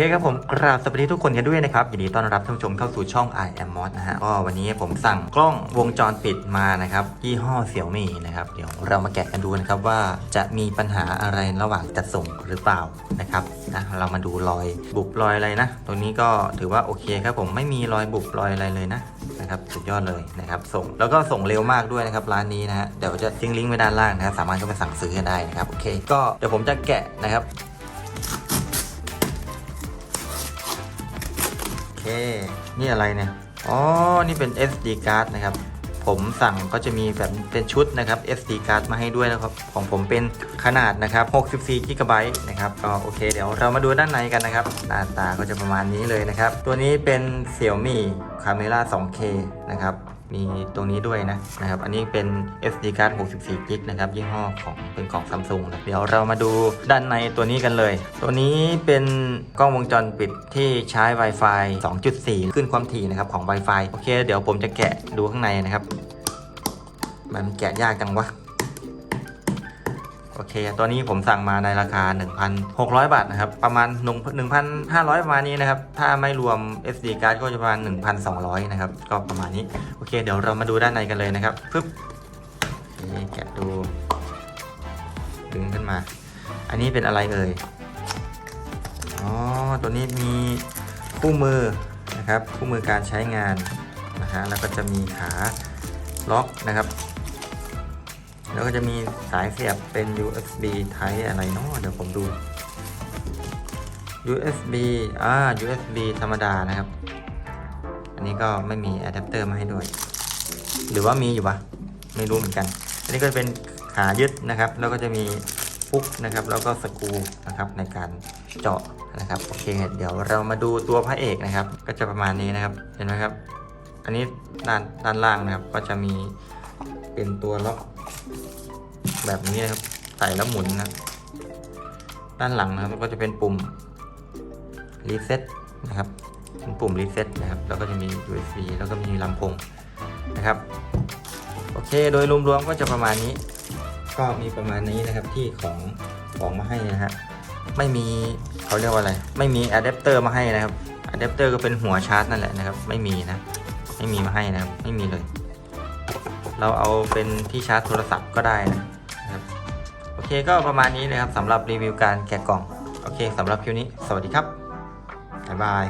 เคครับผมกราบสวัสดีทุกคนกันด้วยนะครับยินดีต้อนรับท่านผู้ชมเข้าสู่ช่อง I am Mod นะฮะก็วันนี้ผมสั่งกล้องวงจรปิดมานะครับยี่ห้อเสี่ยวมี่นะครับเดี๋ยวเรามาแกะกันดูนะครับว่าจะมีปัญหาอะไรระหว่างจัดส่งหรือเปล่านะครับนะเรามาดูรอยบุบรอยอะไรนะตัวนี้ก็ถือว่าโอเคครับผมไม่มีรอยบุบรอยอะไรเลยนะนะครับสุดยอดเลยนะครับส่งแล้วก็ส่งเร็วมากด้วยนะครับร้านนี้นะฮะเดี๋ยวจะทิ้งลิงก์ไว้ด้านล่างนะครับสามารถเข้าไปสั่งซื้อกันได้นะครับโอเค ก็เดี๋ยวผมจะแกะนะครับ นี่อะไรเนี่ย อ๋อ นี่เป็น SD card นะครับ ผมสั่งก็จะมีแบบเป็นชุดนะครับ SD card มาให้ด้วยนะครับ ของผมเป็นขนาดนะครับ 64 GB นะครับ ก็โอเค เดี๋ยวเรามาดูด้านในกันนะครับ หน้าตาก็จะประมาณนี้เลยนะครับ ตัวนี้เป็น Xiaomi Camera 2K นะครับ มีตรงนี้ด้วยนะนะครับ อันนี้เป็น SD card 64 กิกนะครับ ยี่ห้อของเป็นของ Samsung เดี๋ยวเรามาดูด้านในตัวนี้กันเลย ตัวนี้เป็นกล้องวงจรปิดที่ใช้ Wi-Fi 2.4 ขึ้นความถี่นะครับของ Wi-Fi โอเค เดี๋ยวผมจะแกะดูข้างในนะครับ มันแกะยากจังวะ โอเค ตัวนี้ผมสั่งมาในราคา 1,600 บาทนะครับ ประมาณ 1,500 ประมาณนี้นะครับ ถ้าไม่รวม SD card ก็จะประมาณ 1,200 นะครับ ก็ประมาณนี้ โอเค เดี๋ยวเรามาดูด้านในกันเลยนะครับปึ๊บแกะดู ดึงขึ้นมา อันนี้เป็นอะไรเอ่ย อ๋อ ตัวนี้มีคู่มือนะครับ คู่มือการใช้งานนะฮะ แล้วก็จะมีขาล็อกนะครับ แล้วก็จะมีสายเสียบเป็น USB Type อะไรเนาะเดี๋ยวผมดู USB อ่า USB ธรรมดานะครับ อันนี้ก็ไม่มีอะแดปเตอร์มาให้ด้วย หรือว่ามีอยู่ปะไม่รู้เหมือนกัน อันนี้ก็เป็นขายึดนะครับ แล้วก็จะมีปุ๊กนะครับ แล้วก็สกรูนะครับในการเจาะนะครับ โอเค เดี๋ยวเรามาดูตัวพระเอกนะครับ ก็จะประมาณนี้นะครับ เห็นไหมครับ อันนี้ด้านด้านล่างนะครับ ก็จะมีเป็นตัวล็อก แบบนี้นะครับ ใส่แล้วหมุนนะ ด้านหลังนะครับก็จะเป็นปุ่มรีเซ็ตนะครับเป็นปุ่มรีเซ็ตนะครับ แล้วก็จะมี USB แล้วก็มีลำโพงนะครับ โอเค โดยรวมๆก็จะประมาณนี้ ก็มีประมาณนี้นะครับที่ของของมาให้นะฮะ ไม่มีเขาเรียกว่าอะไร ไม่มีอะแดปเตอร์มาให้นะครับอะแดปเตอร์ก็เป็นหัวชาร์จนั่นแหละนะครับ ไม่มีนะ ไม่มีมาให้นะครับ ไม่มีเลย เราเอาเป็นที่ชาร์จโทรศัพท์ก็ได้นะ เคก็ประมาณนี้นะครับสำหรับรีวิวการแกะกล่อง โอเคสำหรับคลิปนี้ สวัสดีครับ บ๊ายบาย